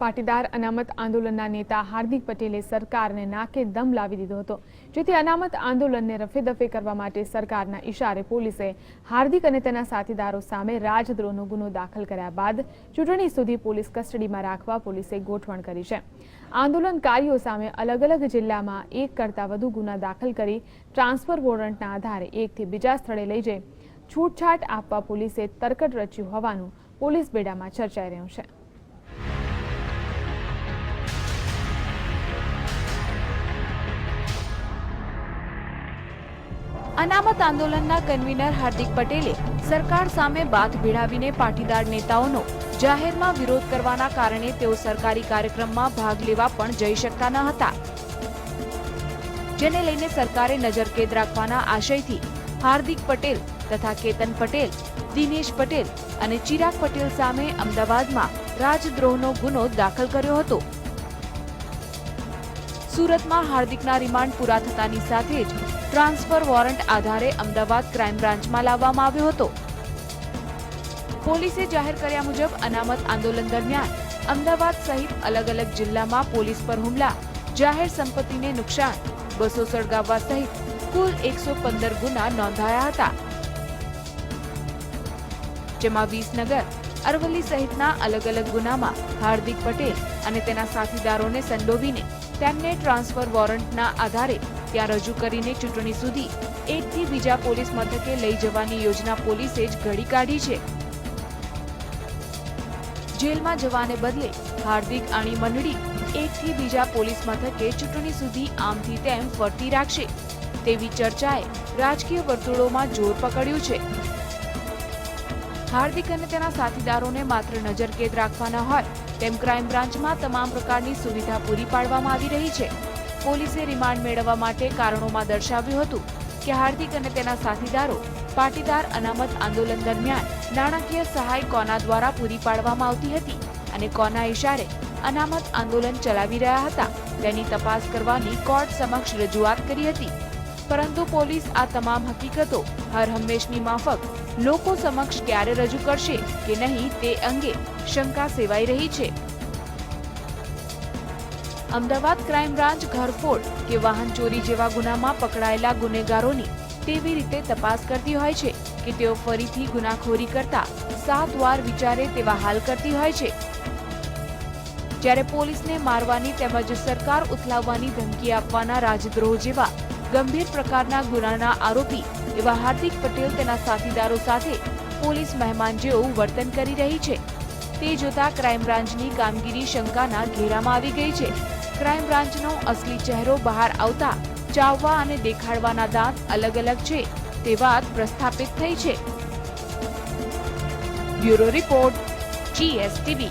પાટીદાર અનામત આંદોલનના નેતા હાર્દિક પટેલે સરકારને નાકે દમ લાવી દીધો હતો. જેથી અનામત આંદોલનને રફેદફે કરવા માટે સરકારના ઇશારે પોલીસે હાર્દિક અને તેના સાથીદારો સામે રાજદ્રોહનો ગુનો દાખલ કર્યા બાદ ચૂંટણી સુધી પોલીસ કસ્ટડીમાં રાખવા પોલીસે ગોઠવણ કરી છે. આંદોલનકારીઓ સામે અલગ અલગ જિલ્લામાં એક કરતાં વધુ ગુના દાખલ કરી ટ્રાન્સફર વોરંટના આધારે એકથી બીજા સ્થળે લઈ જઈ છૂટછાટ આપવા પોલીસે તરકટ રચ્યું હોવાનું પોલીસ બેડામાં ચર્ચાઈ રહ્યું છે. અનામત આંદોલનના કન્વીનર હાર્દિક પટેલે સરકાર સામે બાથ ભીડાવીને પાટીદાર નેતાઓનો જાહેરમાં વિરોધ કરવાના કારણે તેઓ સરકારી કાર્યક્રમમાં ભાગ લેવા પણ જઈ શકતા ન હતા. જેને લઈને સરકારે નજરકેદ રાખવાના આશયથી હાર્દિક પટેલ તથા કેતન પટેલ, દિનેશ પટેલ અને ચિરાગ પટેલ સામે અમદાવાદમાં રાજદ્રોહનો ગુનો દાખલ કર્યો હતો. સુરતમાં હાર્દિકના રિમાન્ડ પૂરા થતાની સાથે જ ટ્રાન્સફર વોરંટ આધારે અમદાવાદ ક્રાઇમ બ્રાન્ચમાં લાવવામાં આવ્યો હતો. પોલીસે જાહેર કર્યા મુજબ અનામત આંદોલન દરમિયાન અમદાવાદ સહિત અલગ અલગ જિલ્લામાં પોલીસ પર હુમલા, જાહેર સંપત્તિને નુકસાન, બસો સળગાવવા સહિત કુલ એકસો પંદર ગુના નોંધાયા હતા. જેમાં વિસનગર અરવલ્લી સહિતના અલગ અલગ ગુનામાં હાર્દિક પટેલ અને તેના સાથીદારોને સંડોવીને તેમને ટ્રાન્સફર વોરંટના આધારે ત્યાં રજૂ કરીને ચૂંટણી સુધી એકથી બીજા પોલીસ મથકે લઈ જવાની યોજના પોલીસે જ ઘડી કાઢી છે. જેલમાં જવાને બદલે હાર્દિક આણી મંડળી એકથી બીજા પોલીસ મથકે ચૂંટણી સુધી આમથી તેમ ફરતી રાખશે. તેવી ચર્ચાએ રાજકીય વર્તુળોમાં જોર પકડ્યું છે. હાર્દિક અને તેના સાથીદારોને માત્ર નજરકેદ રાખવાના હોય, તેમ ક્રાઇમ બ્રાન્ચમાં તમામ પ્રકારની સુવિધા પૂરી પાડવામાં આવી રહી છે. પોલીસે રિમાન્ડ મેળવવા માટે કારણોમાં દર્શાવ્યું હતું કે હાર્દિક અને તેના સાથીદારો પાટીદાર અનામત આંદોલન દરમિયાન નાણાકીય સહાય કોના દ્વારા પૂરી પાડવામાં આવતી હતી અને કોના ઇશારે અનામત આંદોલન ચલાવી રહ્યા હતા તેની તપાસ કરવાની કોર્ટ સમક્ષ રજૂઆત કરી હતી. પરંતુ પોલીસ આ તમામ હકીકતો હર હંમેશની માફક લોકો સમક્ષ ક્યારે રજૂ કરશે કે નહીં તે અંગે શંકા સેવાઈ રહી છે. અમદાવાદ ક્રાઇમ બ્રાન્ચ ઘરફોડ કે વાહન ચોરી જેવા ગુનામાં પકડાયેલા ગુનેગારોની તેવી રીતે તપાસ કરતી હોય છે કે તેઓ ફરીથી ગુનાખોરી કરતા સાત વાર વિચારે તેવા હાલ કરતી હોય છે. જ્યારે પોલીસને મારવાની તેમજ સરકાર ઉથલાવવાની ધમકી આપવાના રાજદ્રોહ જેવા ગંભીર પ્રકારના ગુનાના આરોપી એવા હાર્દિક પટેલ તેના સાથીદારો સાથે પોલીસ મહેમાન જેવું વર્તન કરી રહી છે. તે જોતા ક્રાઇમ બ્રાન્ચની કામગીરી શંકાના ઘેરામાં આવી ગઈ છે. ક્રાઇમ બ્રાન્ચનો અસલી ચહેરો બહાર આવતા ચાવવા અને દેખાડવાના દાંત અલગ અલગ છે તે વાત પ્રસ્થાપિત થઈ છે. Bureau report, GSTV.